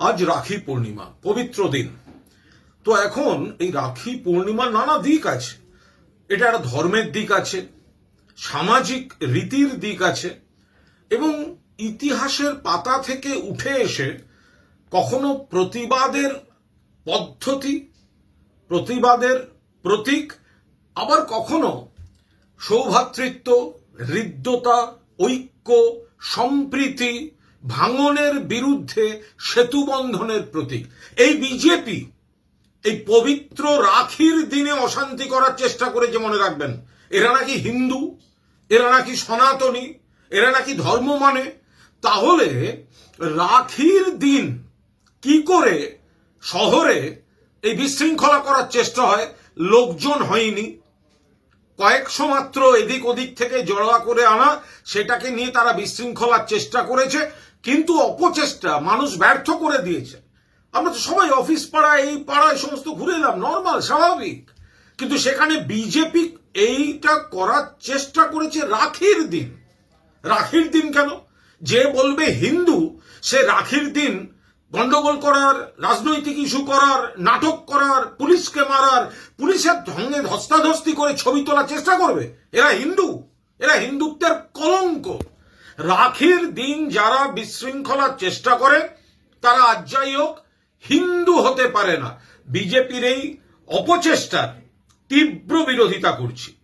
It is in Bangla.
আজ রাখি পূর্ণিমা, পবিত্র দিন। তো এখন এই রাখি পূর্ণিমার নানা দিক আছে। এটা একটা ধর্মের দিক আছে, সামাজিক রীতির দিক আছে, এবং ইতিহাসের পাতা থেকে উঠে এসে কখনো প্রতিবাদের পদ্ধতি, প্রতিবাদের প্রতীক, আবার কখনো সৌভাতৃত্ব, হৃদ্যতা, ঐক্য, সম্প্রীতি ভাঙনের বিরুদ্ধে সেতু বন্ধনের প্রতীক। এই বিজেপি এই পবিত্র রাখির দিনে অশান্তি করার চেষ্টা করেছে মনে রাখবেন। এরা নাকি হিন্দু, এরা নাকি সনাতনী, এরা নাকি ধর্ম মানে। তাহলে রাখির দিন কি করে শহরে এই বিশৃঙ্খলা করার চেষ্টা হয়? লোকজন হয়নি। কয়েকশো মাত্র এদিক ওদিক থেকে জড়া করে আনা, সেটাকে নিয়ে তারা বিশৃঙ্খলার চেষ্টা করেছে। কিন্তু অপচেষ্টা মানুষ ব্যর্থ করে দিয়েছে। আমরা তো সবাই অফিস পাড়ায়, এই পাড়ায় সমস্ত ঘুরে এলাম নর্মাল স্বাভাবিক। কিন্তু সেখানে বিজেপি এইটা করার চেষ্টা করেছে রাখির দিন। রাখির দিন কেন? যে বলবে হিন্দু, সে রাখির দিন গন্ডগোল করার, রাজনৈতিক ইস্যু করার, নাটক করার, পুলিশকে মারার, পুলিশের ঢঙ্গে ধস্তাধস্তি করে ছবি তোলার চেষ্টা করবে। এরা হিন্দু। এরা হিন্দুত্বের কলঙ্ক। রাখির দিন যারা বিশৃঙ্খলার চেষ্টা করে, তারা আজ যাই হোক হিন্দু হতে পারে না। বিজেপির এই অপচেষ্টার তীব্র বিরোধিতা করছি।